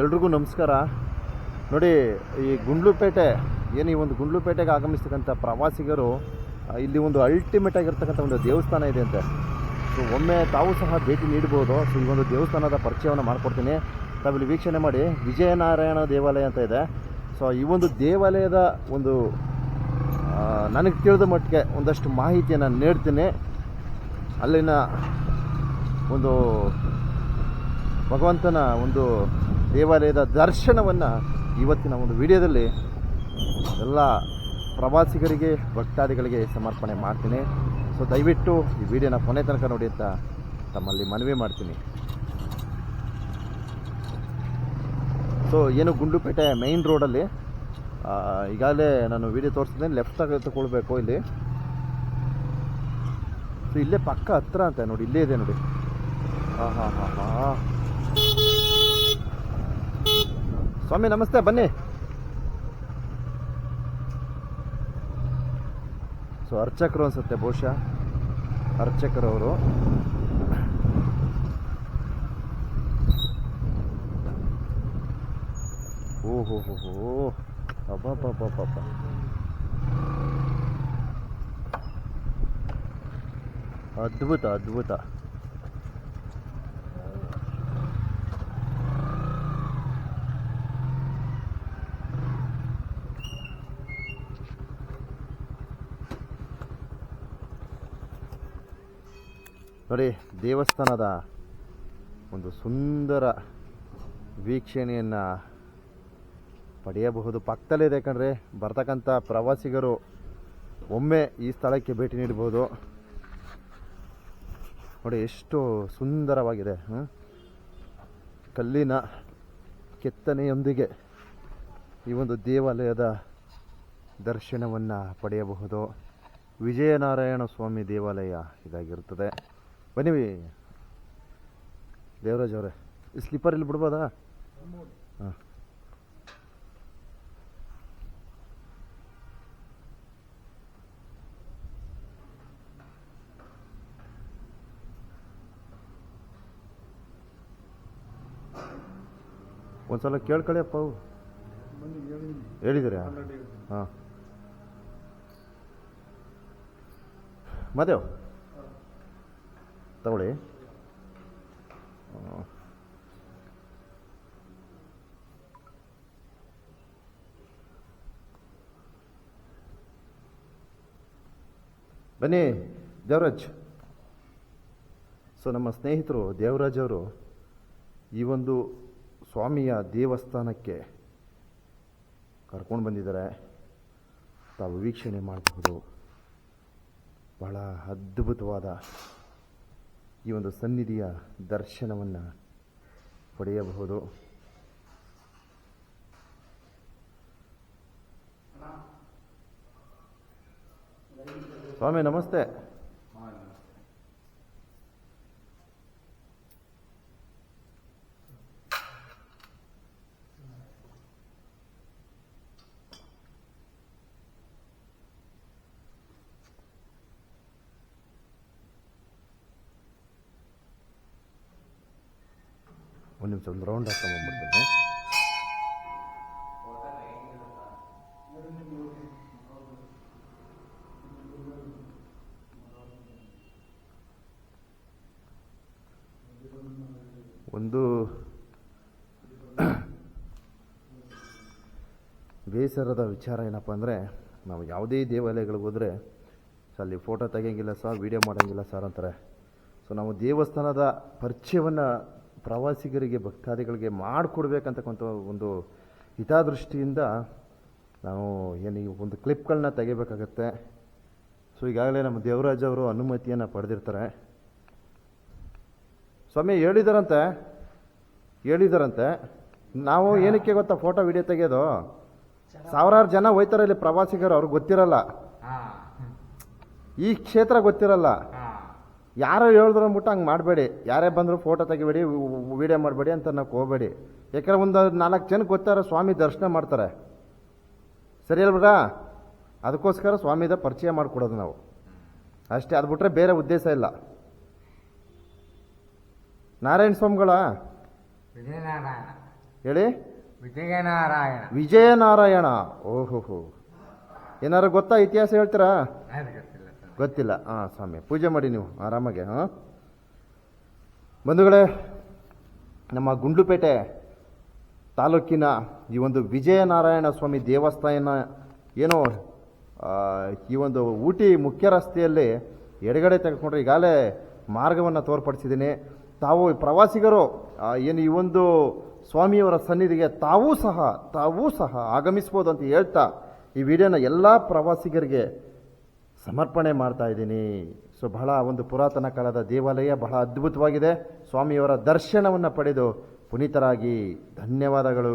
ಎಲ್ರಿಗೂ ನಮಸ್ಕಾರ. ನೋಡಿ, ಈ ಗುಂಡ್ಲುಪೇಟೆ, ಏನು ಈ ಒಂದು ಗುಂಡ್ಲುಪೇಟೆಗೆ ಆಗಮಿಸ್ತಕ್ಕಂಥ ಪ್ರವಾಸಿಗರು ಇಲ್ಲಿ ಒಂದು ಅಲ್ಟಿಮೇಟ್ ಆಗಿರ್ತಕ್ಕಂಥ ಒಂದು ದೇವಸ್ಥಾನ ಇದೆ ಅಂತೆ. ಸೊ ಒಮ್ಮೆ ತಾವು ಸಹ ಭೇಟಿ ನೀಡ್ಬೋದು. ಸೊ ಈ ಒಂದು ದೇವಸ್ಥಾನದ ಪರಿಚಯವನ್ನು ಮಾಡಿಕೊಡ್ತೀನಿ. ತಾವಿಲ್ಲಿ ವೀಕ್ಷಣೆ ಮಾಡಿ. ವಿಜಯನಾರಾಯಣ ದೇವಾಲಯ ಅಂತ ಇದೆ. ಸೊ ಈ ಒಂದು ದೇವಾಲಯದ ಒಂದು ನನಗೆ ತಿಳಿದ ಮಟ್ಟಿಗೆ ಒಂದಷ್ಟು ಮಾಹಿತಿಯನ್ನು ನೀಡ್ತೀನಿ. ಅಲ್ಲಿನ ಒಂದು ಭಗವಂತನ ಒಂದು ದೇವಾಲಯದ ದರ್ಶನವನ್ನು ಇವತ್ತಿನ ಒಂದು ವಿಡಿಯೋದಲ್ಲಿ ಎಲ್ಲ ಪ್ರವಾಸಿಗರಿಗೆ, ಭಕ್ತಾದಿಗಳಿಗೆ ಸಮರ್ಪಣೆ ಮಾಡ್ತೀನಿ. ಸೊ ದಯವಿಟ್ಟು ಈ ವಿಡಿಯೋನ ಕೊನೆ ತನಕ ನೋಡಿ ಅಂತ ತಮ್ಮಲ್ಲಿ ಮನವಿ ಮಾಡ್ತೀನಿ. ಸೊ ಏನು ಗುಂಡುಪೇಟೆ ಮೈನ್ ರೋಡಲ್ಲಿ ಈಗಾಗಲೇ ನಾನು ವಿಡಿಯೋ ತೋರಿಸ್ತೀನಿ ಲೆಫ್ಟ್ ತಗೊಳ್ಬೇಕು ಇಲ್ಲಿ. ಸೊ ಇಲ್ಲೇ ಪಕ್ಕ ಹತ್ರ ಅಂತ ನೋಡಿ, ಇಲ್ಲೇ ಇದೆ ನೋಡಿ. ಹಾಂ ಹಾಂ ಹಾಂ ಹಾಂ. ಸ್ವಾಮಿ ನಮಸ್ತೆ ಬನ್ನಿ. ಸೊ ಅರ್ಚಕರು ಅನ್ಸುತ್ತೆ ಬಹುಶಃ. ಅರ್ಚಕರವರು. ಓಹೋ ಹೋ ಹೋ ಅಬ್ಬಬ್ಬಬ್ಬಬ್ಬ ಅದ್ಭುತ ಅದ್ಭುತ. ನೋಡಿ, ದೇವಸ್ಥಾನದ ಒಂದು ಸುಂದರ ವೀಕ್ಷಣೆಯನ್ನು ಪಡೆಯಬಹುದು. ಪಕ್ಕದಲ್ಲಿದೆ ಯಾಕಂದರೆ ಬರ್ತಕ್ಕಂಥ ಪ್ರವಾಸಿಗರು ಒಮ್ಮೆ ಈ ಸ್ಥಳಕ್ಕೆ ಭೇಟಿ ನೀಡಬಹುದು ನೋಡಿ, ಎಷ್ಟು ಸುಂದರವಾಗಿದೆ ಕಲ್ಲಿನ ಕೆತ್ತನೆಯೊಂದಿಗೆ ಈ ಒಂದು ದೇವಾಲಯದ ದರ್ಶನವನ್ನು ಪಡೆಯಬಹುದು. ವಿಜಯನಾರಾಯಣ ಸ್ವಾಮಿ ದೇವಾಲಯ ಇದಾಗಿರುತ್ತದೆ. ಬನ್ನಿ. ದೇವರಾಜ್ ಅವರೇ ಸ್ಲಿಪ್ಪರ್ ಇಲ್ಲಿ ಬಿಡ್ಬೋದಾ? ಹಾಂ. ಒಂದ್ಸಲ ಕೇಳ್ಕೊಳ್ಳಿಯಪ್ಪ ಅವು ಹೇಳಿದ್ದೀರಾ ಹಾಂ. ಮದೇವ್ ತಗೊಳ್ಳಿ. ಬನ್ನಿ, ದೇವರಾಜ್. ಸೊ, ನಮ್ಮ ಸ್ನೇಹಿತರು, ದೇವರಾಜ್ ಅವರು ಈ ಒಂದು ಸ್ವಾಮಿಯ ದೇವಸ್ಥಾನಕ್ಕೆ ಕರ್ಕೊಂಡು ಬಂದಿದ್ದಾರೆ. ತಾವು ವೀಕ್ಷಣೆ ಮಾಡಬಹುದು. ಬಹಳ ಅದ್ಭುತವಾದ ಈ ಒಂದು ಸನ್ನಿಧಿಯ ದರ್ಶನವನ್ನು ಪಡೆಯಬಹುದು. ಸ್ವಾಮಿ ನಮಸ್ತೆ. ಒಂದು ಒಂದು ರೌಂಡ್ ಹಾಕೊಂಬಂದ್ಬಿಡ್ತೇನೆ ಒಂದು ಬೇಸರದ ವಿಚಾರ ಏನಪ್ಪ ಅಂದರೆ, ನಾವು ಯಾವುದೇ ದೇವಾಲಯಗಳಿಗೆ ಹೋದರೆ ಸೊ ಅಲ್ಲಿ ಫೋಟೋ ತೆಗಿಯಂಗಿಲ್ಲ ಸರ್ ವೀಡಿಯೋ ಮಾಡೋಂಗಿಲ್ಲ ಸರ್ ಅಂತಾರೆ. ಸೊ ನಾವು ದೇವಸ್ಥಾನದ ಪರಿಚಯವನ್ನು ಪ್ರವಾಸಿಗರಿಗೆ ಭಕ್ತಾದಿಗಳಿಗೆ ಮಾಡಿಕೊಡ್ಬೇಕಂತಕ್ಕಂಥ ಒಂದು ಹಿತಾದೃಷ್ಟಿಯಿಂದ ನಾವು ಏನು ಈ ಒಂದು ಕ್ಲಿಪ್ಗಳನ್ನ ತೆಗಿಬೇಕಾಗತ್ತೆ. ಸೊ ಈಗಾಗಲೇ ನಮ್ಮ ದೇವರಾಜ್ ಅವರು ಅನುಮತಿಯನ್ನು ಪಡೆದಿರ್ತಾರೆ. ಸ್ವಾಮಿ ಹೇಳಿದಾರಂತೆ ಹೇಳಿದಾರಂತೆ. ನಾವು ಏನಕ್ಕೆ ಗೊತ್ತಾ ಫೋಟೋ ವಿಡಿಯೋ ತೆಗೆಯೋದು? ಸಾವಿರಾರು ಜನ ಹೋಯ್ತಾರೆ ಇಲ್ಲಿ ಪ್ರವಾಸಿಗರು ಅವ್ರಿಗೆ ಗೊತ್ತಿರಲ್ಲ. ಈ ಕ್ಷೇತ್ರ ಗೊತ್ತಿರಲ್ಲ. ಯಾರೋ ಹೇಳಿದ್ರು ಅಂದ್ಬಿಟ್ಟು ಹಂಗೆ ಮಾಡಬೇಡಿ. ಯಾರೇ ಬಂದರೂ ಫೋಟೋ ತೆಗಿಬೇಡಿ ವಿಡಿಯೋ ಮಾಡಬೇಡಿ ಅಂತ ನಾವು ಹೋಗಬೇಡಿ ಯಾಕಂದ್ರೆ ಒಂದು ನಾಲ್ಕು ಜನಕ್ಕೆ ಗೊತ್ತಾರ ಸ್ವಾಮಿ ದರ್ಶನ ಮಾಡ್ತಾರೆ. ಸರಿ ಅಲ್ಬಿಡ ಅದಕ್ಕೋಸ್ಕರ ಸ್ವಾಮಿದ ಪರಿಚಯ ಮಾಡಿಕೊಡೋದು ನಾವು. ಅಷ್ಟೇ ಅದು ಬಿಟ್ಟರೆ ಬೇರೆ ಉದ್ದೇಶ ಇಲ್ಲ. ನಾರಾಯಣ ಸ್ವಾಮಿಗಳ? ವಿಜಯನಾರಾಯಣ. ಹೇಳಿ? ವಿಜಯನಾರಾಯಣ. ವಿಜಯನಾರಾಯಣ. ಓಹೋ ಏನಾರು ಗೊತ್ತಾ ಇತಿಹಾಸ ಹೇಳ್ತೀರಾ? ಗೊತ್ತಿಲ್ಲ. ಹಾಂ ಸ್ವಾಮಿ, ಪೂಜೆ ಮಾಡಿ ನೀವು, ಆರಾಮಾಗಿ, ಹಾಂ? ಬಂಧುಗಳೇ, ನಮ್ಮ ಗುಂಡ್ಲುಪೇಟೆ ತಾಲೂಕಿನ ಈ ಒಂದು ವಿಜಯನಾರಾಯಣ ಸ್ವಾಮಿ ದೇವಸ್ಥಾನ ಏನೋ ಈ ಒಂದು ಊಟಿ ಮುಖ್ಯ ರಸ್ತೆಯಲ್ಲಿ ಎಡಗಡೆ ತೆಗೆದುಕೊಂಡ್ರೆ ಈಗಾಗಲೇ ಮಾರ್ಗವನ್ನು ತೋರ್ಪಡಿಸಿದ್ದೀನಿ. ತಾವು ಪ್ರವಾಸಿಗರು ಏನು ಈ ಒಂದು ಸ್ವಾಮಿಯವರ ಸನ್ನಿಧಿಗೆ ತಾವೂ ಸಹ ತಾವೂ ಸಹ ಆಗಮಿಸ್ಬೋದು ಅಂತ ಹೇಳ್ತಾ ಈ ವಿಡಿಯೋನ ಎಲ್ಲ ಪ್ರವಾಸಿಗರಿಗೆ ಸಮರ್ಪಣೆ ಮಾಡ್ತಾ ಇದ್ದೀನಿ. ಸೊ ಬಹಳ ಒಂದು ಪುರಾತನ ಕಾಲದ ದೇವಾಲಯ ಬಹಳ ಅದ್ಭುತವಾಗಿದೆ. ಸ್ವಾಮಿಯವರ ದರ್ಶನವನ್ನು ಪಡೆದು ಪುನೀತರಾಗಿ ಧನ್ಯವಾದಗಳು.